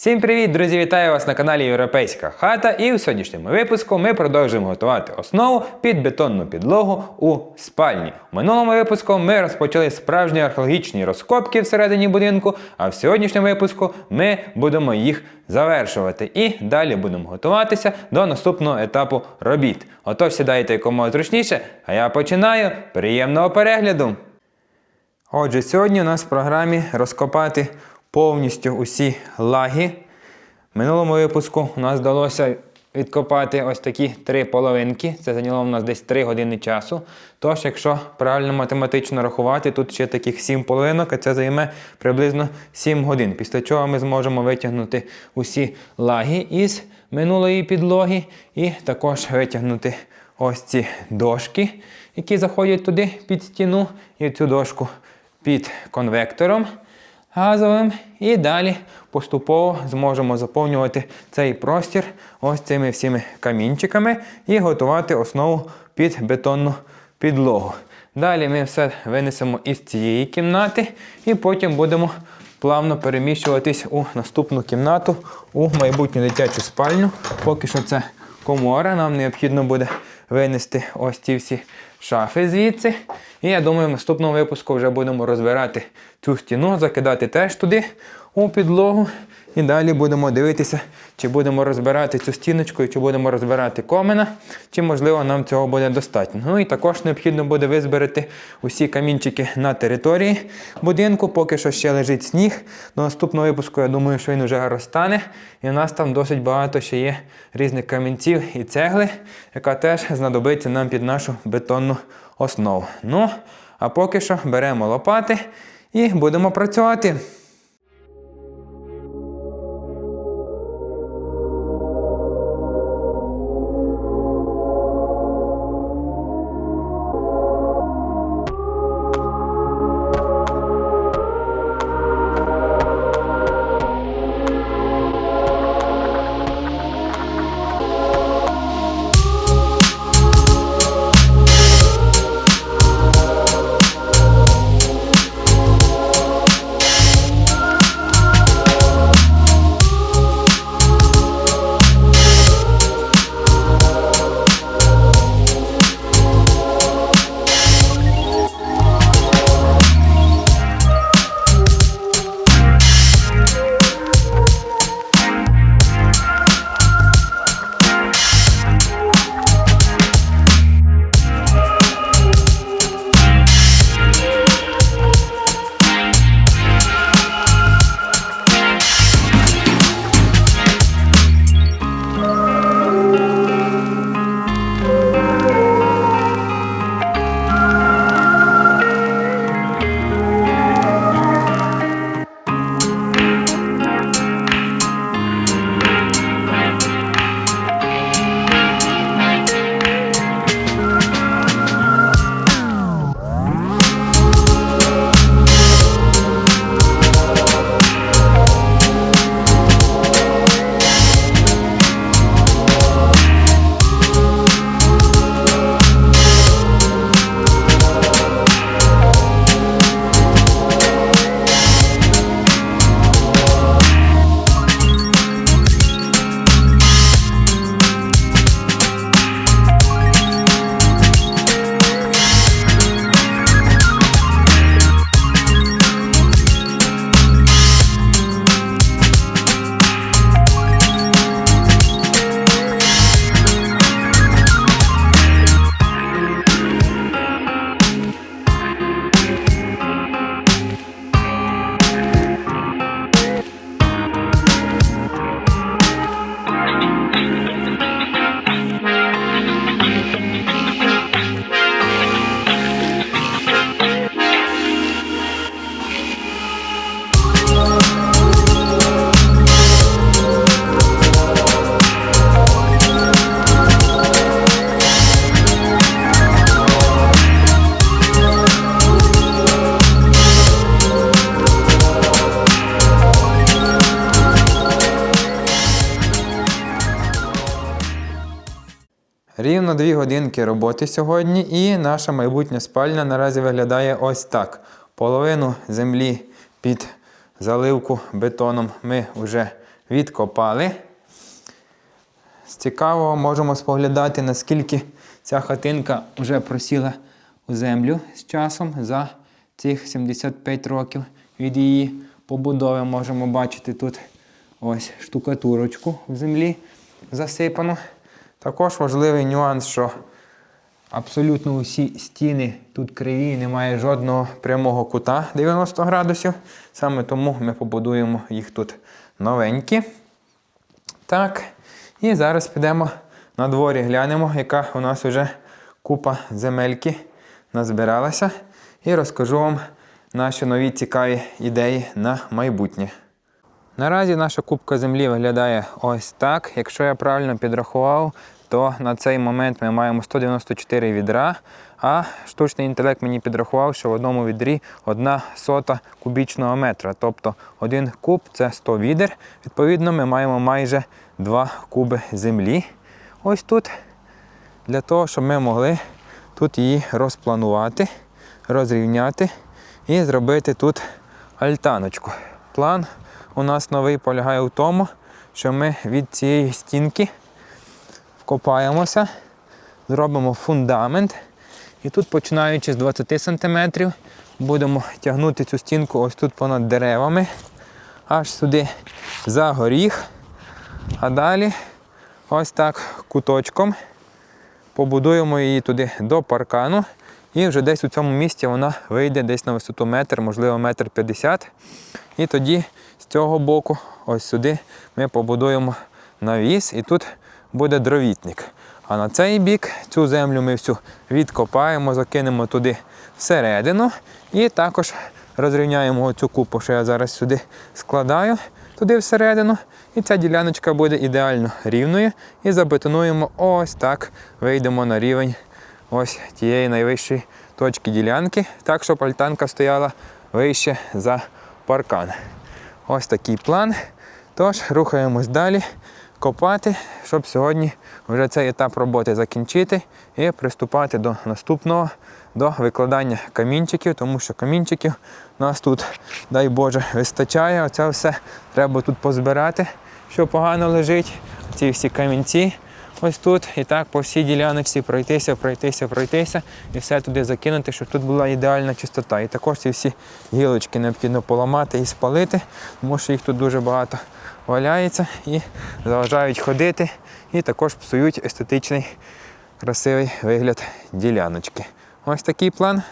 Всім привіт, друзі! Вітаю вас на каналі Європейська хата. І в сьогоднішньому випуску ми продовжуємо готувати основу під бетонну підлогу у спальні. У минулому випуску ми розпочали справжні археологічні розкопки всередині будинку, а в сьогоднішньому випуску ми будемо їх завершувати. І далі будемо готуватися до наступного етапу робіт. Отож, сідайте якомога зручніше, а я починаю. Приємного перегляду! Отже, сьогодні у нас в програмі розкопати повністю усі лаги. В минулому випуску у нас вдалося відкопати ось такі три половинки. Це зайняло у нас десь 3 години часу. Тож, якщо правильно математично рахувати, тут ще таких 7 половинок, а це займе приблизно 7 годин. Після чого ми зможемо витягнути усі лаги із минулої підлоги і також витягнути ось ці дошки, які заходять туди під стіну, і цю дошку під конвектором газовим. І далі поступово зможемо заповнювати цей простір ось цими всіми камінчиками і готувати основу під бетонну підлогу. Далі ми все винесемо із цієї кімнати і потім будемо плавно переміщуватись у наступну кімнату, у майбутню дитячу спальню. Поки що це комора, нам необхідно буде винести ось ці всі шафи звідси. І я думаю, в наступному випуску вже будемо розбирати цю стіну, закидати теж туди у підлогу. І далі будемо дивитися, чи будемо розбирати цю стіночку, чи будемо розбирати комина, чи можливо нам цього буде достатньо. Ну і також необхідно буде визбирати усі камінчики на території будинку. Поки що ще лежить сніг. До наступного випуску я думаю, що він вже розтане. І у нас там досить багато ще є різних камінців і цегли, яка теж знадобиться нам під нашу бетонну основу. Ну, а поки що беремо лопати і будемо працювати. Рівно дві годинки роботи сьогодні, і наша майбутня спальня наразі виглядає ось так. Половину землі під заливку бетоном ми вже відкопали. З цікавого можемо споглядати, наскільки ця хатинка вже просіла у землю з часом за цих 75 років від її побудови. Можемо бачити тут ось штукатурочку в землі засипану. Також важливий нюанс, що абсолютно усі стіни тут криві, немає жодного прямого кута 90 градусів. Саме тому ми побудуємо їх тут новенькі. Так. І зараз підемо на дворі, глянемо, яка у нас вже купа земельки назбиралася. І розкажу вам наші нові цікаві ідеї на майбутнє. Наразі наша кубка землі виглядає ось так. Якщо я правильно підрахував, то на цей момент ми маємо 194 відра, а штучний інтелект мені підрахував, що в одному відрі одна сота кубічного метра. Тобто один куб це 100 відер. Відповідно, ми маємо майже 2 куби землі. Ось тут. Для того, щоб ми могли тут її розпланувати, розрівняти і зробити тут альтаночку. План у нас новий полягає в тому, що ми від цієї стінки вкопаємося, зробимо фундамент. І тут, починаючи з 20 см, будемо тягнути цю стінку ось тут понад деревами, аж сюди за горіх. А далі ось так куточком побудуємо її туди до паркану. І вже десь у цьому місці вона вийде десь на висоту метр, можливо, метр п'ятдесят. І тоді з цього боку, ось сюди, ми побудуємо навіс, і тут буде дровітник. А на цей бік цю землю ми всю відкопаємо, закинемо туди всередину і також розрівняємо цю купу, що я зараз сюди складаю, туди всередину. І ця діляночка буде ідеально рівною. І забетонуємо ось так, вийдемо на рівень ось тієї найвищої точки ділянки, так, щоб альтанка стояла вище за паркан. Ось такий план. Тож, рухаємось далі, копати, щоб сьогодні вже цей етап роботи закінчити і приступати до наступного, до викладання камінчиків, тому що камінчиків нас тут, дай Боже, вистачає. Оце все треба тут позбирати, що погано лежить. Ці всі камінці. Ось тут і так по всій діляночці пройтися, пройтися, пройтися і все туди закинути, щоб тут була ідеальна чистота. І також ці всі гілочки необхідно поламати і спалити, тому що їх тут дуже багато валяється і заважають ходити, і також псують естетичний красивий вигляд діляночки. Ось такий план.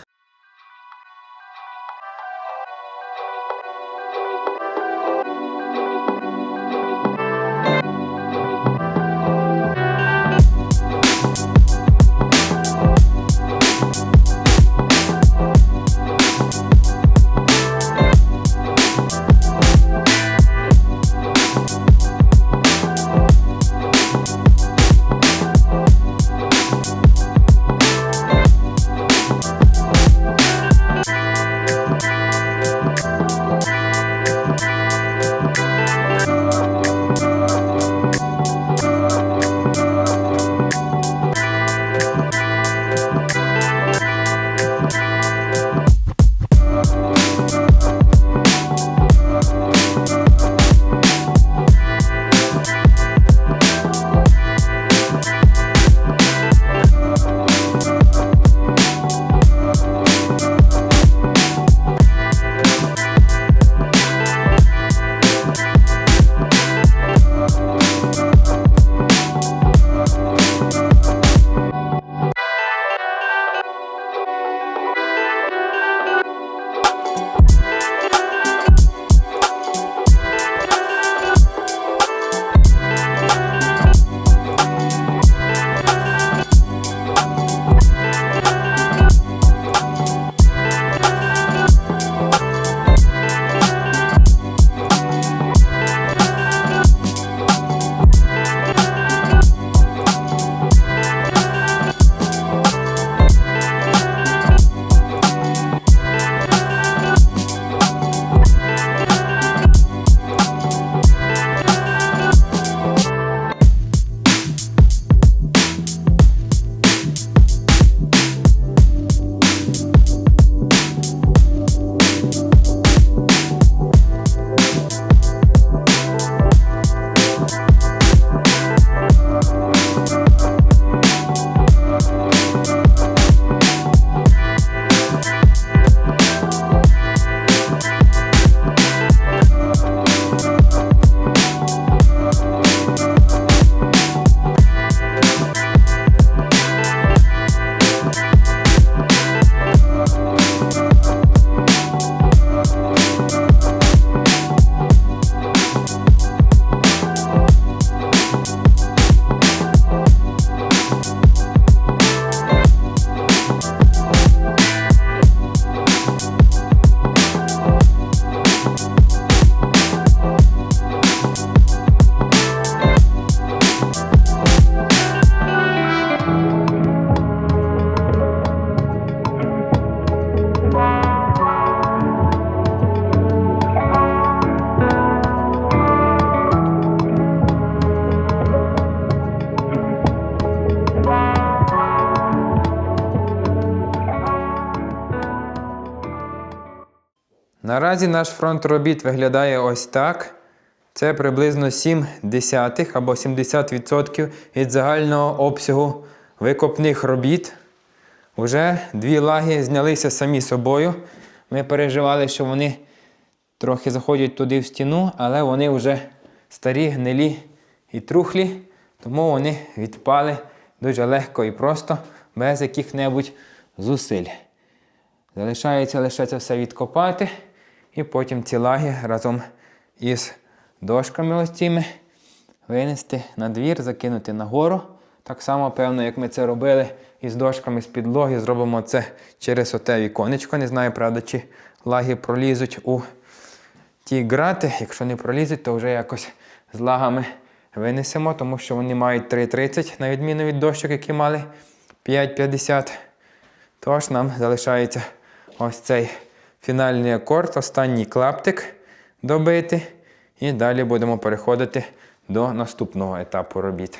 Наразі наш фронт робіт виглядає ось так. Це приблизно 7 десятих або 70% від загального обсягу викопних робіт. Уже дві лаги знялися самі собою. Ми переживали, що вони трохи заходять туди в стіну, але вони вже старі, гнилі і трухлі, тому вони відпали дуже легко і просто, без яких-небудь зусиль. Залишається лише це все відкопати, і потім ці лаги разом із дошками ось цими винести на двір, закинути нагору. Так само, певно, як ми це робили із дошками з підлоги, зробимо це через оте віконечко. Не знаю, правда, чи лаги пролізуть у ті грати. Якщо не пролізуть, то вже якось з лагами винесемо, тому що вони мають 3,30 на відміну від дощок, які мали 5,50. Тож нам залишається ось цей фінальний акорд, останній клаптик добити. І далі будемо переходити до наступного етапу робіт.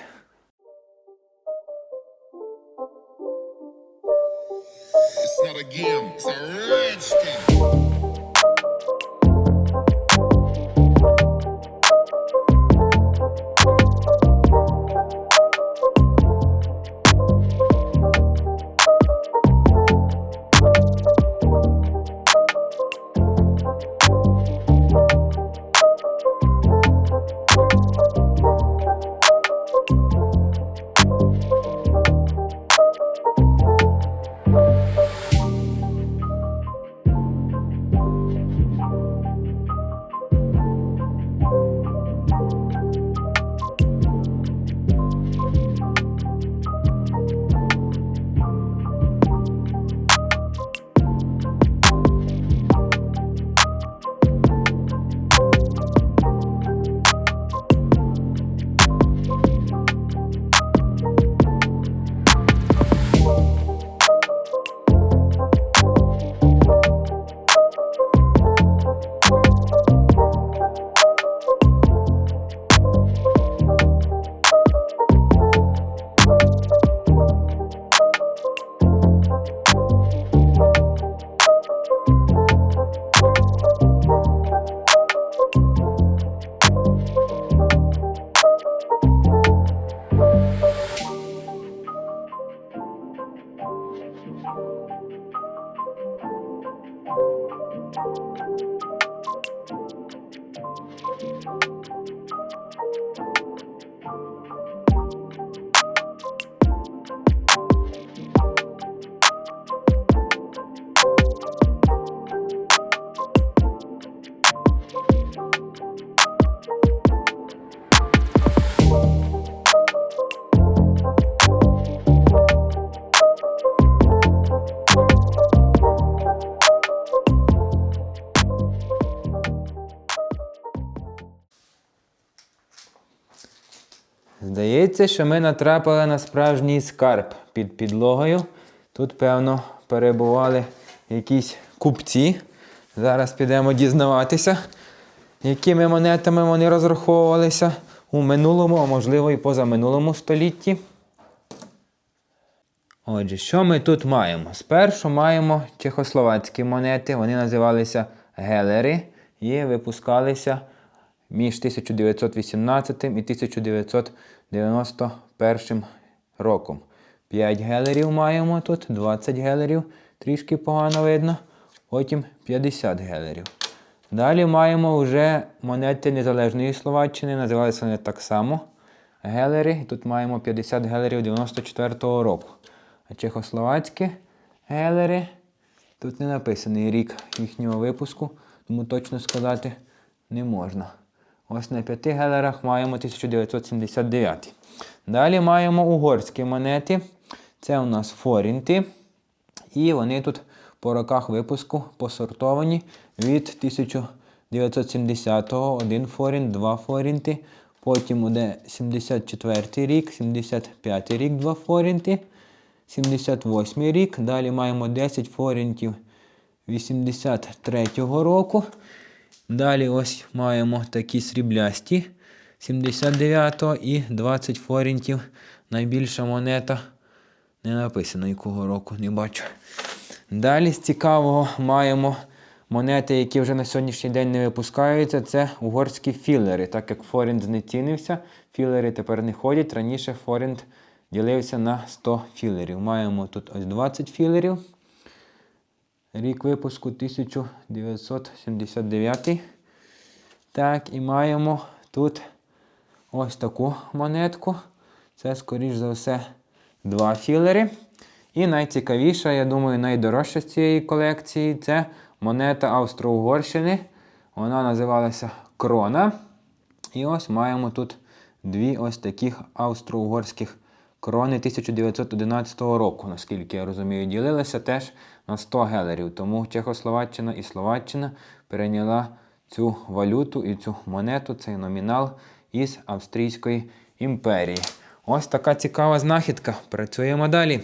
Здається, що ми натрапили на справжній скарб під підлогою. Тут, певно, перебували якісь купці. Зараз підемо дізнаватися, якими монетами вони розраховувалися у минулому, а можливо і позаминулому столітті. Отже, що ми тут маємо? Спершу маємо чехословацькі монети, вони називалися гелери і випускалися між 1918 і 1991 роком. 5 гелерів маємо тут, 20 гелерів, трішки погано видно, потім 50 гелерів. Далі маємо вже монети Незалежної Словаччини, називалися вони так само. Гелери. Тут маємо 50 гелерів 94-го року. А чехословацькі гелери. Тут не написаний рік їхнього випуску, тому точно сказати не можна. Ось на п'яти гелерах маємо 1979. Далі маємо угорські монети. Це у нас форінти. І вони тут по роках випуску посортовані від 1970-го, один форінт, два форінти. Потім буде 74 рік, 75 рік, два форінти. 78 рік. Далі маємо 10 форінтів 83-го року. Далі ось маємо такі сріблясті 79-го і 20 форінтів. Найбільша монета. Не написано якого року, не бачу. Далі з цікавого маємо монети, які вже на сьогоднішній день не випускаються, це угорські філери. Так як форінт знецінився, філери тепер не ходять. Раніше форінт ділився на 100 філерів. Маємо тут ось 20 філерів. Рік випуску 1979. Так, і маємо тут ось таку монетку. Це, скоріш за все, два філери. І найцікавіша, я думаю, найдорожча з цієї колекції це монета Австро-Угорщини. Вона називалася Крона. І ось маємо тут дві ось таких австро-угорських крони 1911 року, наскільки я розумію, ділилися теж на 100 гелерів. Тому Чехословаччина і Словаччина перейняла цю валюту і цю монету, цей номінал із Австрійської імперії. Ось така цікава знахідка. Працюємо далі.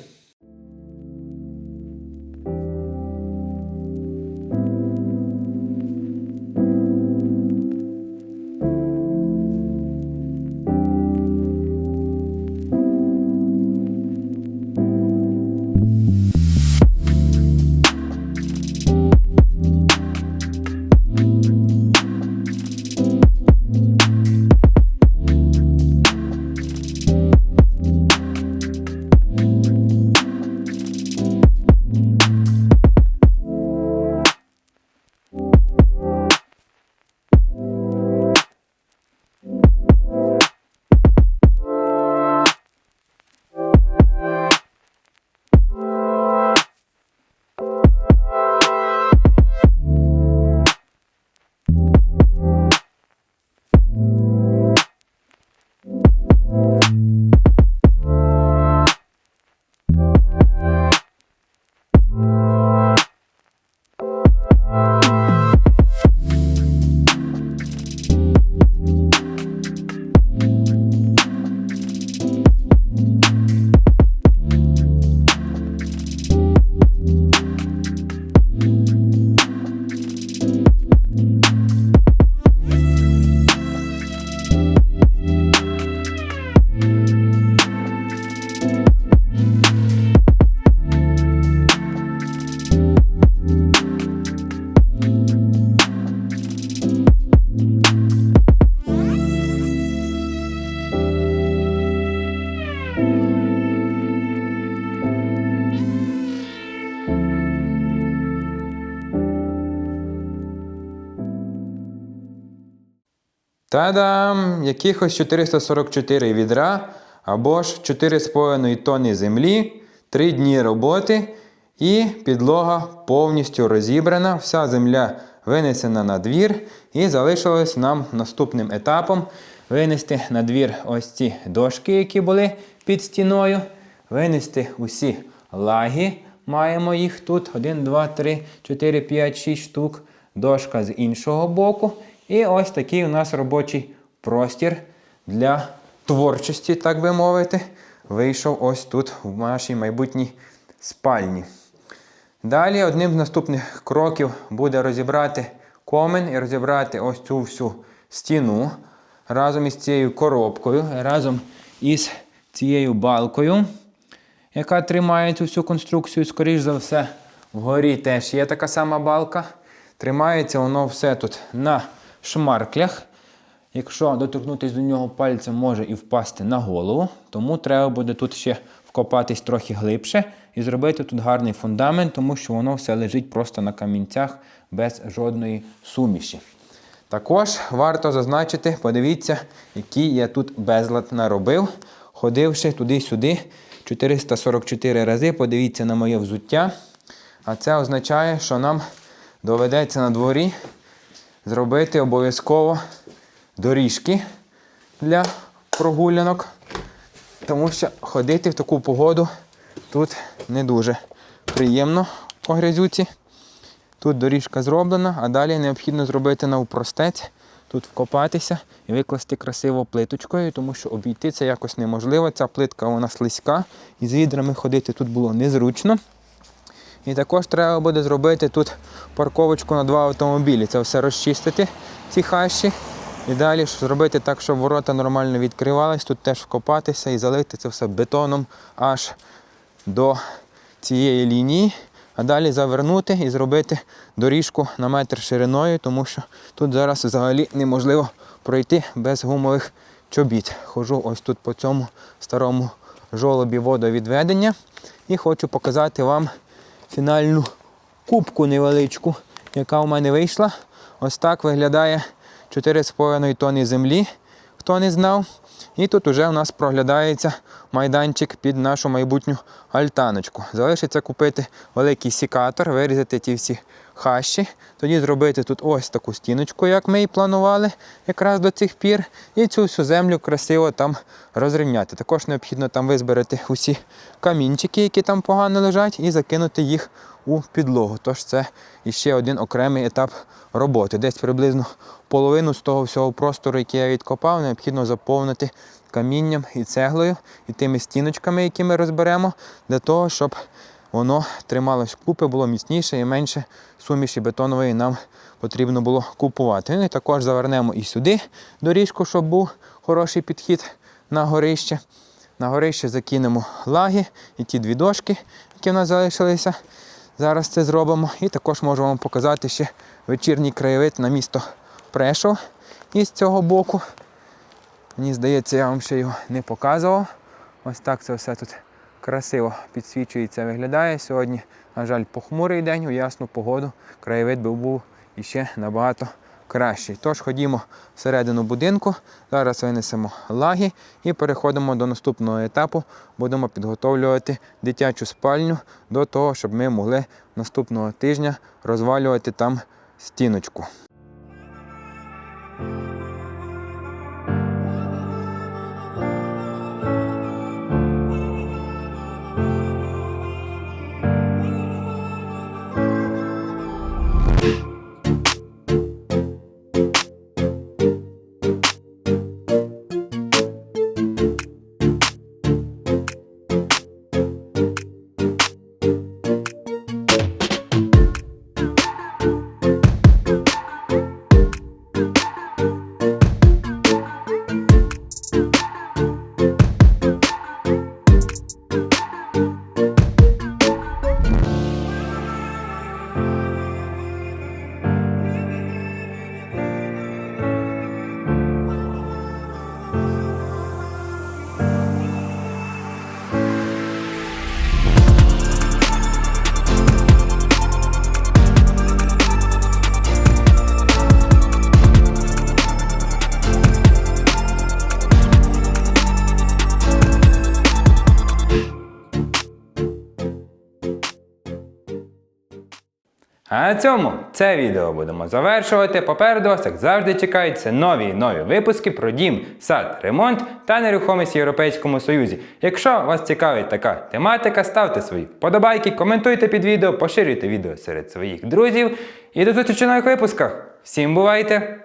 Та-дам! Якихось 444 відра або ж 4,5 тонни землі, 3 дні роботи і підлога повністю розібрана. Вся земля винесена на двір. І залишилось нам наступним етапом винести на двір ось ці дошки, які були під стіною, винести усі лаги. Маємо їх тут 1, 2, 3, 4, 5, 6 штук. Дошка з іншого боку. І ось такий у нас робочий простір для творчості, так би мовити, вийшов ось тут, в нашій майбутній спальні. Далі одним з наступних кроків буде розібрати комен і розібрати ось цю всю стіну разом із цією коробкою, разом із цією балкою, яка тримає цю всю конструкцію, скоріш за все, вгорі теж є така сама балка. Тримається воно все тут на шмарклях. Якщо доторкнутися до нього пальцем, може і впасти на голову, тому треба буде тут ще вкопатись трохи глибше і зробити тут гарний фундамент, тому що воно все лежить просто на камінцях без жодної суміші. Також варто зазначити, подивіться, який я тут безлад наробив, ходивши туди-сюди 444 рази. Подивіться на моє взуття. А це означає, що нам доведеться на дворі зробити обов'язково доріжки для прогулянок, тому що ходити в таку погоду тут не дуже приємно по грязюці. Тут доріжка зроблена, а далі необхідно зробити навпростець, тут вкопатися і викласти красиво плиточкою, тому що обійти це якось неможливо. Ця плитка вона слизька, і з відрами ходити тут було незручно. І також треба буде зробити тут парковочку на два автомобілі. Це все розчистити, ці хащі. І далі зробити так, щоб ворота нормально відкривались, тут теж вкопатися і залити це все бетоном аж до цієї лінії. а далі завернути і зробити доріжку на метр шириною, тому що тут зараз взагалі неможливо пройти без гумових чобіт. Хожу ось тут по цьому старому жолобі водовідведення і хочу показати вам фінальну кубку невеличку, яка у мене вийшла. Ось так виглядає 4,5 тонни землі, хто не знав. І тут уже у нас проглядається майданчик під нашу майбутню альтаночку. Залишиться купити великий сікатор, вирізати ті всі хащі, тоді зробити тут ось таку стіночку, як ми і планували якраз до цих пір, і цю всю землю красиво там розрівняти. Також необхідно там визбирати усі камінчики, які там погано лежать, і закинути їх у підлогу. Тож це іще один окремий етап роботи. Десь приблизно половину з того всього простору, який я відкопав, необхідно заповнити камінням і цеглою, і тими стіночками, які ми розберемо, для того, щоб воно трималось купи, було міцніше і менше суміші бетонової нам потрібно було купувати. Ну і також завернемо і сюди доріжку, щоб був хороший підхід на горище. На горище закинемо лаги і ті дві дошки, які в нас залишилися. Зараз це зробимо. І також можу вам показати ще вечірній краєвид на місто Прешов із цього боку. Мені здається, я вам ще його не показував. Ось так це все тут красиво підсвічується, виглядає. Сьогодні, на жаль, похмурий день, у ясну погоду. Краєвид би був іще набагато кращий. Тож ходімо всередину будинку, зараз винесемо лаги і переходимо до наступного етапу. Будемо підготовлювати дитячу спальню до того, щоб ми могли наступного тижня розвалювати там стіночку. А на цьому це відео будемо завершувати. Попереду вас, як завжди, чекаються нові і нові випуски про дім, сад, ремонт та нерухомість в Європейському Союзі. Якщо вас цікавить така тематика, ставте свої вподобайки, коментуйте під відео, поширюйте відео серед своїх друзів. І до зустрічі в нових випусках. Всім бувайте!